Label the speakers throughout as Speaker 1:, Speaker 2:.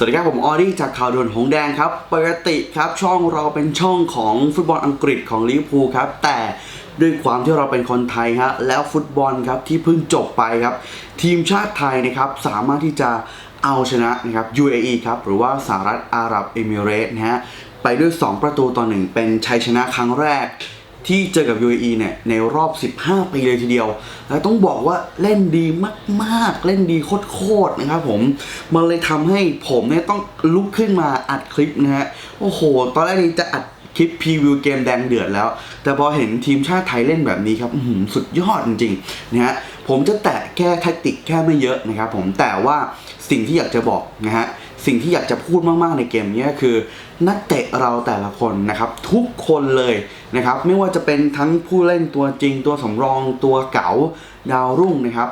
Speaker 1: สวัสดีครับ ผมออดี้จากข่าวด่วนหงแดงครับ ปกติครับช่องเราเป็นช่องของฟุตบอลอังกฤษของลิเวอร์พูลครับ แต่ด้วยความที่เราเป็นคนไทยฮะแล้วฟุตบอลครับที่เพิ่งจบไปครับ ทีมชาติไทยนะครับสามารถที่จะเอาชนะนะครับ UAE ครับหรือว่าสหรัฐอาหรับเอมิเรตส์นะฮะไปด้วย 2 ประตูต่อหนึ่งเป็นชัยชนะครั้งแรก ที่เจอกับ UAE เนี่ยในรอบ 15 ปีเลยทีเดียวแล้วต้องบอกว่าเล่นดีมากๆ เล่นดีโคตรๆนะครับผม มันเลยทำให้ผมเนี่ยต้องลุกขึ้นมาอัดคลิปนะฮะ โอ้โห ตอนแรกนี่จะอัดคลิปพรีวิวเกมแดงเดือดแล้ว แต่พอเห็นทีมชาติไทยเล่นแบบนี้ครับหือสุดยอดจริงๆนะฮะ ผมจะแตะแค่แท็กติกแค่ไม่เยอะนะครับผม แต่ว่าสิ่งที่อยากจะบอกนะฮะ สิ่งที่อยากจะพูดมากๆในเกมนี้คือ นักเตะเราแต่ละคนนะครับทุกคนเลยนะครับไม่ว่าจะเป็นทั้งผู้เล่นตัวจริง ตัวสำรองตัวเก๋าดาวรุ่งนะครับ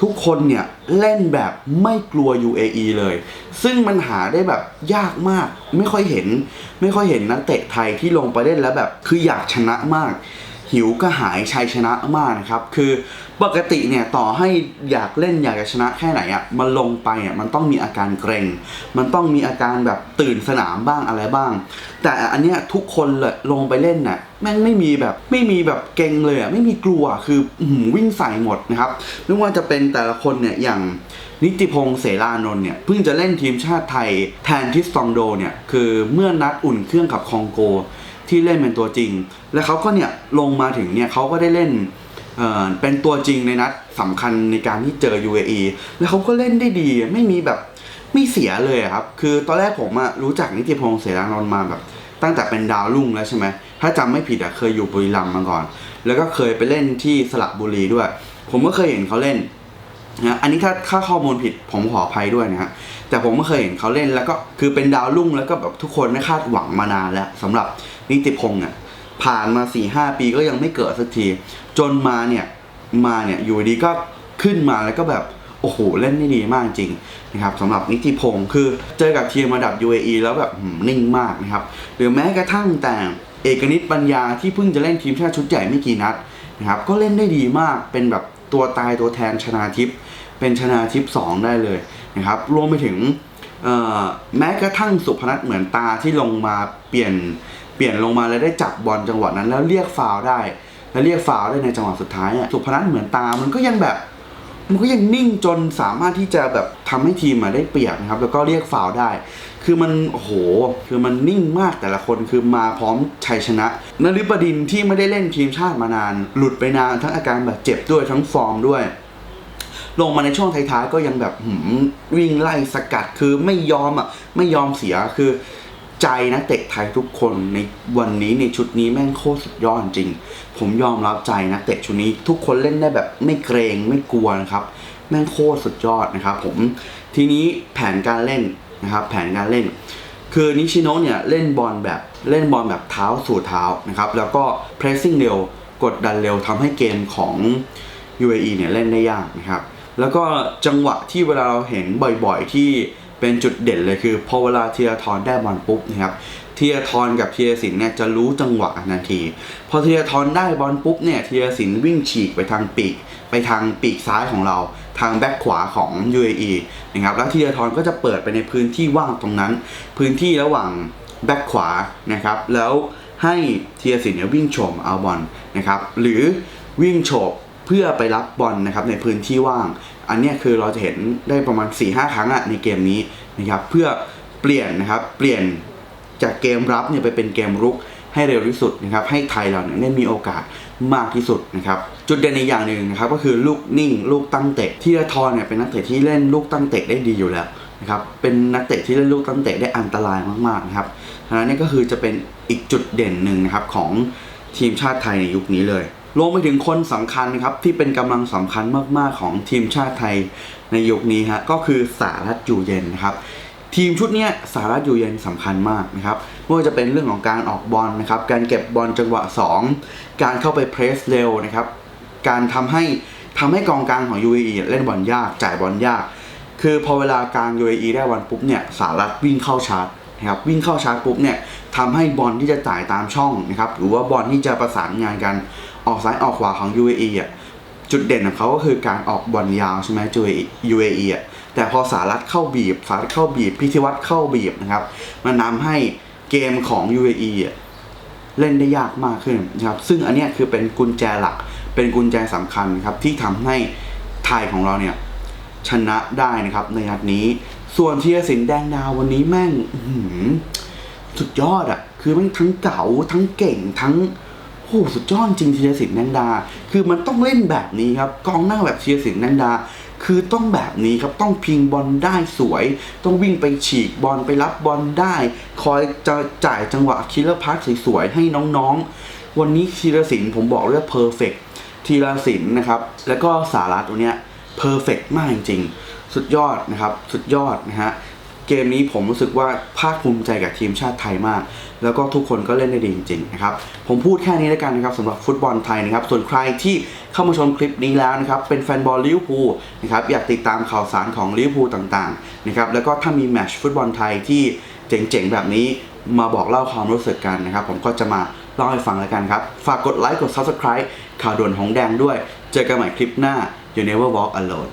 Speaker 1: ทุกคนเนี่ยเล่นแบบไม่กลัว UAE เลย ซึ่งมันหาได้แบบยากมาก ไม่ค่อยเห็น ไม่ค่อยเห็นนักเตะไทยที่ลงไปเล่นแล้วแบบ คืออยากชนะมาก หิวก็หายชัยชนะมากนะครับ คือปกติเนี่ยต่อให้อยากเล่นอยากจะชนะแค่ไหนอะ่ะมันลงไปอะมันต้องมีอาการเกรงมันต้องมีอาการแบบตื่นสนามบ้างอะไรบ้าง แต่อันเนี้ยทุกคนเลยลงไปเล่นน่ะแม่งไม่มีแบบไม่มีแบบเกรงเลยอะไม่มีกลัวคืออื้อหือวิ่งใส่หมดนะครับไม่ว่าจะเป็นแต่ละคนเนี่ยอย่างนิติพงษ์เสรานนท์เนี่ยเพิ่งจะเล่นทีมชาติไทยแทนทิสตองโดเนี่ยคือเมื่อนัดอุ่นเครื่องกับคองโก ที่เล่นเป็นตัวจริง แล้วเขาก็เนี่ยลงมาถึงเนี่ยเขาก็ได้เล่นเออเป็นตัวจริงในนัดสำคัญในการที่เจอ UAE แล้วเขาก็เล่นได้ดีไม่มีแบบไม่เสียเลยครับ คือตอนแรกผมอะรู้จักนิติพงษ์เสรานนท์มาแบบ ตั้งแต่เป็นดาวรุ่งแล้วใช่ไหมถ้าจำไม่ผิดอะเคยอยู่บุรีรัมย์มาก่อน แล้วก็เคยไปเล่นที่สระบุรีด้วย ผมก็เคยเห็นเขาเล่น นะอันนี้ถ้าถ้าข้อมูลผิดผมขออภัยด้วยนะฮะแต่ผมก็เคยเห็นเขาเล่นแล้วก็คือเป็นดาวรุ่งแล้วก็แบบทุกคนไม่คาดหวังมานานแล้วสำหรับนิติพงษ์อะผ่านมา4ี่หปีก็ยังไม่เกิดสักที จนมาเนี่ยมาเนี่ยอยู่ดีก็ขึ้นมาแล้วก็แบบโอ้โหเล่นได้ดีมากจริงนะครับสำหรับนิติพงษ์คือเจอกับทีมระดับ UAE แล้วแบบนิ่งมากนะครับหรือแม้กระทั่งแต่เอกนิตปัญญาที่เพิ่งจะเล่นทีมชาติชุดใหญ่ไม่กี่นัดนะครับก็เล่นได้ดีมากเป็นแบบตัวตายตัวแทนชนาทิพย์ เป็นชนะทิปสองได้เลยนะครับรวมไปถึงแม้กระทั่งสุพนัทเหมือนตาที่ลงมาเปลี่ยนเปลี่ยนลงมาแล้วได้จับบอลจังหวะนั้น แล้วเรียกฟาวได้ แล้วเรียกฟาวได้ในจังหวะสุดท้ายอะสุพนัทเหมือนตามันก็ยังแบบ มันก็ยังนิ่งจนสามารถที่จะแบบทำให้ทีมมาได้เปรียบนะครับ แล้วก็เรียกฟาวได้ คือมันโอ้โหคือมันนิ่งมากแต่ละคนคือมาพร้อมชัยชนะนฤบดินที่ไม่ได้เล่นทีมชาติมานาน หลุดไปนานทั้งอาการแบบเจ็บด้วยทั้งฟอร์มด้วย ลงมาในช่วงท้ายๆก็ยังแบบหืมวิ่งไล่สกัดคือไม่ยอมอะไม่ยอมเสียคือใจนักเตะไทยทุกคนในวันนี้ในชุดนี้แม่งโคตรสุดยอดจริง ผมยอมรับใจนักเตะชุดนี้ทุกคนเล่นได้แบบไม่เกรงไม่กลัวนะครับ แม่งโคตรสุดยอดนะครับผมทีนี้แผนการเล่นนะครับแผนการเล่น คือนิชิโนะเนี่ยเล่นบอลแบบเล่นบอลแบบเท้าสู่เท้านะครับแล้วก็ pressing เร็วกดดันเร็วทำให้เกมของ UAE เนี่ยเล่นได้ยากนะครับ แล้วก็จังหวะที่เวลาเราเห็นบ่อยๆ ที่เป็นจุดเด่นเลยคือพอเวลาเทียทรได้บอลปุ๊บนะครับเทียทรกับเทียสินเนี่ยจะรู้จังหวะทันที พอเทียทรได้บอลปุ๊บเนี่ยเทียสินวิ่งฉีกไปทางปีก ไปทางปีกซ้ายของเรา ทางแบ็คขวาของ UAE นะครับแล้วเทียทรก็จะเปิดไปในพื้นที่ว่างตรงนั้น พื้นที่ระหว่างแบ็คขวานะครับแล้วให้เทียสินเนี่ยวิ่งโฉมเอาบอลนะครับหรือวิ่งโฉบ เพื่อไปรับบอลนะครับในพื้นที่ว่าง อันนี้คือเราจะเห็นได้ประมาณ 4-5 ครั้งอะในเกมนี้นะครับเพื่อเปลี่ยนนะครับเปลี่ยนจากเกมรับเนี่ยไปเป็นเกมรุกให้เร็วที่สุดนะครับให้ไทยเราเนี่ยได้มีโอกาสมากที่สุดนะครับจุดเด่นอีกอย่างหนึ่งนะครับก็คือลูกนิ่งลูกตั้งเตะที่ละทรเนี่ยเป็นนักเตะที่เล่นลูกตั้งเตะได้ดีอยู่แล้วนะครับเป็นนักเตะที่เล่นลูกตั้งเตะได้อันตรายมากๆนะครับอันนั้นนี่ก็คือจะเป็นอีกจุดเด่นหนึ่งนะครับของทีมชาติไทยในยุคนี้เลย รวมไปถึงคนสำคัญนะครับที่เป็นกำลังสำคัญมากๆของทีมชาติไทยในยุคนี้ฮะก็คือสารัตอยู่เย็นนะครับทีมชุดนี้สารัตอยู่เย็นสำคัญมากนะครับไม่ว่าจะเป็นเรื่องของการออกบอลนะครับ การเก็บบอลจังหวะ 2 การเข้าไปเพรสเร็วนะครับการทำให้ทำให้กองกลางของ UAE เล่นบอลยากจ่ายบอลยาก คือพอเวลากลาง UAE ได้บอลปุ๊บเนี่ยสารัตวิ่งเข้าชาร์จ นะครับวิ่งเข้าชาร์จปุ๊บเนี่ยทำให้บอลที่จะจ่ายตามช่องนะครับหรือว่าบอลที่จะประสานงานกันออกซ้ายออกขวาของ UAE อะจุดเด่นของเขาก็คือการออกบอลยาวใช่ไหม UAE อะแต่พอสารัฐเข้าบีบ สารัฐเข้าบีบพิธีวัตรเข้าบีบนะครับมันนำให้เกมของ UAE อะเล่นได้ยากมากขึ้นนะครับซึ่งอันเนี้ยคือเป็นกุญแจหลัก เป็นกุญแจสำคัญครับที่ทำให้ไทยของเราเนี่ยชนะได้นะครับในนัดนี้ ส่วนธีรศิลป์แดงดาววันนี้แม่งสุดยอดอะคือแม่งทั้งเก๋าทั้งเก่งทั้งโอ้โหสุดยอดจริงธีรศิลป์แดงดา คือมันต้องเล่นแบบนี้ครับกองหน้าแบบธีรศิลป์แดงดา คือต้องแบบนี้ครับต้องพิงบอลได้สวย ต้องวิ่งไปฉีกบอลไปรับบอลได้ คอยจะจ่ายจังหวะคิลเลอร์พาสสวยๆให้น้องๆ วันนี้ธีรศิลป์ผมบอกเลยว่าเพอร์เฟกธีรศิลป์นะครับแล้วก็สารัตตัวเนี้ยเพอร์เฟกมากจริงๆ สุดยอดนะครับ สุดยอดนะฮะเกมนี้ผมรู้สึกว่าภาคภูมิใจกับทีมชาติไทยมาก แล้วก็ทุกคนก็เล่นได้ดีจริงๆนะครับ ผมพูดแค่นี้แล้วกันนะครับสำหรับฟุตบอลไทยนะครับ ส่วนใครที่เข้ามาชมคลิปนี้แล้วนะครับ เป็นแฟนบอลลิเวอร์พูลนะครับ อยากติดตามข่าวสารของลิเวอร์พูลต่างๆนะครับ แล้วก็ถ้ามีแมชฟุตบอลไทยที่เจ๋งๆ แบบนี้มาบอกเล่าความรู้สึกกันนะครับ ผมก็จะมาเล่าให้ฟังแล้วกันครับ ฝากกดไลค์ กด Subscribe ข่าวด่วนของแดงด้วย เจอกันใหม่คลิปหน้า You Never Walk Alone